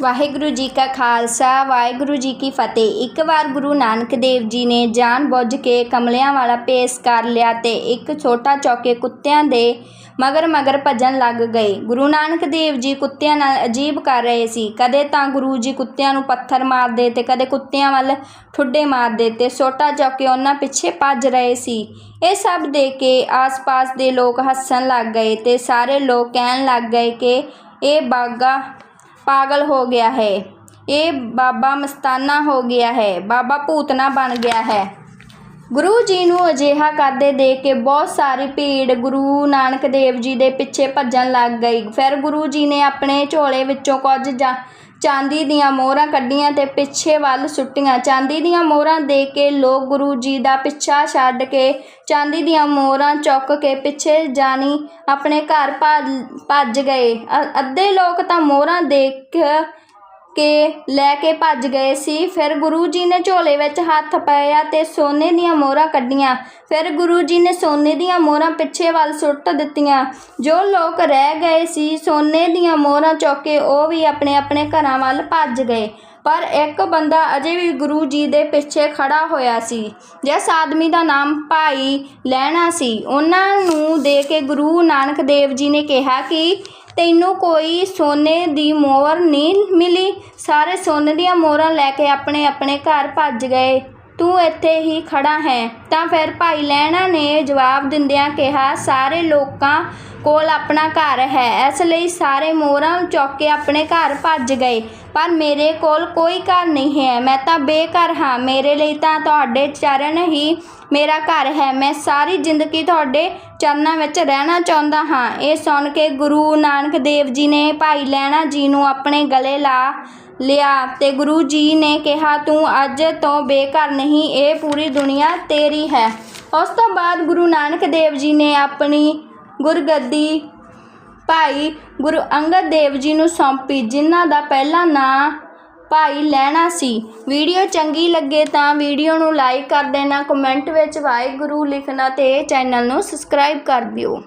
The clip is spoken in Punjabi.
ਵਾਹਿਗੁਰੂ ਜੀ ਕਾ ਖਾਲਸਾ, ਵਾਹਿਗੁਰੂ ਜੀ ਕੀ ਫਤਿਹ। ਇੱਕ ਵਾਰ ਗੁਰੂ ਨਾਨਕ ਦੇਵ ਜੀ ਨੇ ਜਾਣ ਬੁੱਝ ਕੇ ਕਮਲਿਆਂ ਵਾਲਾ ਪੇਸ ਕਰ ਲਿਆ ਤੇ ਇੱਕ ਛੋਟਾ ਚੌਕੇ ਕੁੱਤਿਆਂ ਦੇ ਮਗਰ ਮਗਰ ਭੱਜਣ ਲੱਗ ਗਏ। ਗੁਰੂ ਨਾਨਕ ਦੇਵ ਜੀ ਕੁੱਤਿਆਂ ਨਾਲ ਅਜੀਬ ਕਰ ਰਹੇ ਸੀ। ਕਦੇ ਤਾਂ ਗੁਰੂ ਜੀ ਕੁੱਤਿਆਂ ਨੂੰ ਪੱਥਰ ਮਾਰਦੇ ਤੇ ਕਦੇ ਕੁੱਤਿਆਂ ਵੱਲ ਠੁੱਡੇ ਮਾਰਦੇ ਤੇ ਛੋਟਾ ਚੌਕੇ ਉਹਨਾਂ ਪਿੱਛੇ ਭੱਜ ਰਹੇ ਸੀ। ਇਹ ਸਭ ਦੇਖ ਕੇ ਆਸ-ਪਾਸ ਦੇ ਲੋਕ ਹੱਸਣ ਲੱਗ ਗਏ ਤੇ ਸਾਰੇ ਲੋਕ ਕਹਿਣ ਲੱਗ ਗਏ ਕਿ ਇਹ ਬਾਗਾ ਪਾਗਲ ਹੋ ਗਿਆ ਹੈ। ਇਹ ਬਾਬਾ ਮਸਤਾਨਾ ਹੋ ਗਿਆ ਹੈ। ਬਾਬਾ ਭੂਤਨਾ ਬਣ ਗਿਆ ਹੈ। ਗੁਰੂ ਜੀ ਨੂੰ ਅਜਿਹਾ ਕਰਦੇ ਦੇਖ ਕੇ ਬਹੁਤ ਸਾਰੀ ਭੀੜ ਗੁਰੂ ਨਾਨਕ ਦੇਵ ਜੀ ਦੇ ਪਿੱਛੇ ਭੱਜਣ ਲੱਗ ਗਈ। ਫਿਰ ਗੁਰੂ ਜੀ ਨੇ ਆਪਣੇ ਝੋਲੇ ਵਿੱਚੋਂ ਕੁਝ ਜਾਂ ਚਾਂਦੀ ਦੀਆਂ ਮੋਹਰਾਂ ਕੱਢੀਆਂ ਤੇ ਪਿੱਛੇ ਵੱਲ ਸੁੱਟੀਆਂ। ਚਾਂਦੀ ਦੀਆਂ ਮੋਹਰਾਂ ਦੇਖ ਕੇ ਲੋਕ ਗੁਰੂ ਜੀ ਦਾ ਪਿੱਛਾ ਛੱਡ ਕੇ ਚਾਂਦੀ ਦੀਆਂ ਮੋਹਰਾਂ ਚੁੱਕ ਕੇ ਪਿੱਛੇ ਜਾਣੀ ਆਪਣੇ ਘਰ ਭੱਜ- ਭੱਜ ਗਏ। ਅ- ਅੱਧੇ ਲੋਕ ਤਾਂ ਮੋਹਰਾਂ ਦੇਖ ਕੇ ਲੈ ਕੇ ਭੱਜ ਗਏ ਸੀ। ਫਿਰ ਗੁਰੂ ਜੀ ਨੇ ਝੋਲੇ ਵਿੱਚ ਹੱਥ ਪਾਇਆ ਤੇ ਸੋਨੇ ਦੀਆਂ ਮੋਹਰਾਂ ਕੱਢੀਆਂ। ਫਿਰ ਗੁਰੂ ਜੀ ਨੇ ਸੋਨੇ ਦੀਆਂ ਮੋਹਰਾਂ ਪਿੱਛੇ ਵੱਲ ਸੁੱਟ ਦਿੱਤੀਆਂ। ਜੋ ਲੋਕ ਰਹਿ ਗਏ ਸੀ, ਸੋਨੇ ਦੀਆਂ ਮੋਹਰਾਂ ਚੁੱਕ ਕੇ ਉਹ ਵੀ ਆਪਣੇ ਆਪਣੇ ਘਰਾਂ ਵੱਲ ਭੱਜ ਗਏ। ਪਰ ਇੱਕ ਬੰਦਾ ਅਜੇ ਵੀ ਗੁਰੂ ਜੀ ਦੇ ਪਿੱਛੇ ਖੜਾ ਹੋਇਆ ਸੀ। ਜਿਸ ਆਦਮੀ ਦਾ ਨਾਮ ਭਾਈ ਲੈਣਾ ਸੀ, ਉਹਨਾਂ ਨੂੰ ਦੇ ਕੇ ਗੁਰੂ ਨਾਨਕ ਦੇਵ ਜੀ ਨੇ ਕਿਹਾ ਕਿ ਤੈਨੂੰ ਕੋਈ ਸੋਨੇ ਦੀ ਮੋਹਰ ਨਹੀਂ ਮਿਲੀ। ਸਾਰੇ ਸੋਨੇ ਦੀਆਂ ਮੋਹਰਾਂ ਲੈ ਕੇ ਆਪਣੇ ਆਪਣੇ ਘਰ ਭੱਜ ਗਏ। ਤੂੰ ਇੱਥੇ ਹੀ ਖੜਾ ਹੈ? ਤਾਂ ਫਿਰ ਭਾਈ ਲਹਿਣਾ ਨੇ ਜਵਾਬ ਦਿੰਦਿਆਂ ਕਿਹਾ, ਸਾਰੇ ਲੋਕਾਂ ਕੋਲ ਆਪਣਾ ਘਰ ਹੈ। ਇਸ ਲਈ ਸਾਰੇ ਮੋਹਰਾਂ ਚੁੱਕ ਕੇ ਆਪਣੇ ਘਰ ਭੱਜ ਗਏ। ਪਰ ਮੇਰੇ ਕੋਲ ਕੋਈ ਘਰ ਨਹੀਂ ਹੈ। ਮੈਂ ਤਾਂ ਬੇਘਰ ਹਾਂ। ਮੇਰੇ ਲਈ ਤਾਂ ਤੁਹਾਡੇ ਚਰਨ ਹੀ ਮੇਰਾ ਘਰ ਹੈ। ਮੈਂ ਸਾਰੀ ਜ਼ਿੰਦਗੀ ਤੁਹਾਡੇ ਚਰਨਾਂ ਵਿੱਚ ਰਹਿਣਾ ਚਾਹੁੰਦਾ ਹਾਂ। ਇਹ ਸੁਣ ਕੇ ਗੁਰੂ ਨਾਨਕ ਦੇਵ ਜੀ ਨੇ ਭਾਈ ਲਹਿਣਾ ਜੀ ਨੂੰ ਆਪਣੇ ਗਲੇ ਲਾ ਲਿਆ। ਤੇ ਗੁਰੂ ਜੀ ਨੇ ਕਿਹਾ, ਤੂੰ ਅੱਜ ਤੋਂ ਬੇਘਰ ਨਹੀਂ, ਇਹ ਪੂਰੀ ਦੁਨੀਆ ਤੇਰੀ ਹੈ। ਉਸ ਤੋਂ ਬਾਅਦ ਗੁਰੂ ਨਾਨਕ ਦੇਵ ਜੀ ਨੇ ਆਪਣੀ ਗੁਰਗੱਦੀ ਭਾਈ ਗੁਰੂ ਅੰਗਦ ਦੇਵ ਜੀ ਨੂੰ ਸੌਂਪੀ, ਜਿਨ੍ਹਾਂ ਦਾ ਪਹਿਲਾ ਨਾਂ ਭਾਈ ਲੈਣਾ ਸੀ। ਵੀਡੀਓ ਚੰਗੀ ਲੱਗੇ ਤਾਂ ਵੀਡੀਓ ਨੂੰ ਲਾਈਕ ਕਰ ਦੇਣਾ, ਕਮੈਂਟ ਵਿੱਚ ਵਾਹਿਗੁਰੂ ਲਿਖਣਾ ਤੇ ਚੈਨਲ ਨੂੰ ਸਬਸਕ੍ਰਾਈਬ ਕਰ ਦਿਓ।